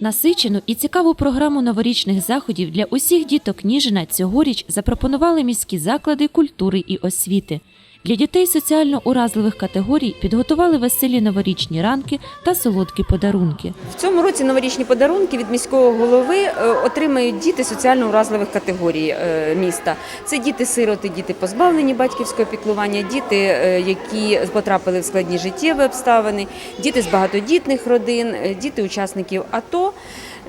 Насичену і цікаву програму новорічних заходів для усіх діток Ніжина цьогоріч запропонували міські заклади культури і освіти. Для дітей соціально уразливих категорій підготували веселі новорічні ранки та солодкі подарунки. В цьому році новорічні подарунки від міського голови е, отримають діти соціально уразливих категорій е, міста. Це діти-сироти, діти позбавлені батьківського піклування, діти, е, які потрапили в складні життєві обставини, діти з багатодітних родин, діти учасників АТО.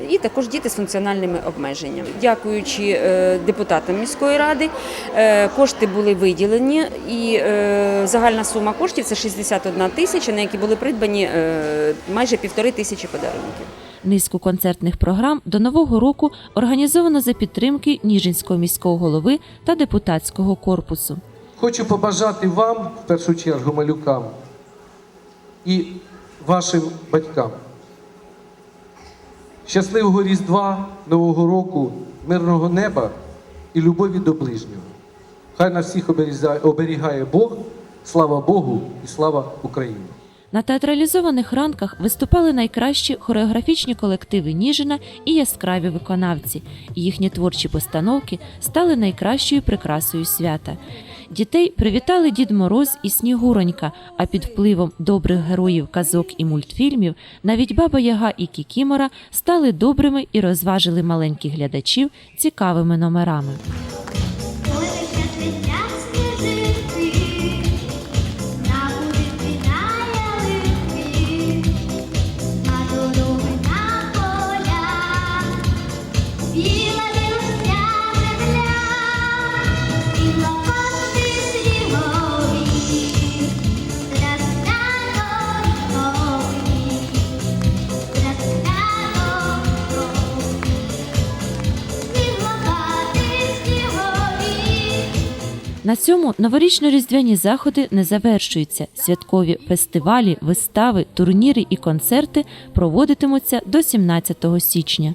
І також діти з функціональними обмеженнями. Дякуючи е, депутатам міської ради, е, кошти були виділені, і е, загальна сума коштів це 61 тисяча, на які були придбані майже півтори тисячі подарунків. Низку концертних програм до нового року організовано за підтримки Ніжинського міського голови та депутатського корпусу. Хочу побажати вам, в першу чергу, малюкам і вашим батькам. Щасливого Різдва, Нового року, мирного неба і любові до ближнього. Хай нас всіх оберігає- Бог, слава Богу і слава Україні! На театралізованих ранках виступали найкращі хореографічні колективи Ніжина і яскраві виконавці. Їхні творчі постановки стали найкращою прикрасою свята. Дітей привітали Дід Мороз і Снігуронька, а під впливом добрих героїв казок і мультфільмів навіть Баба Яга і Кікімора стали добрими і розважили маленьких глядачів цікавими номерами. На цьому новорічно-різдвяні заходи не завершуються. Святкові фестивалі, вистави, турніри і концерти проводитимуться до 17 січня.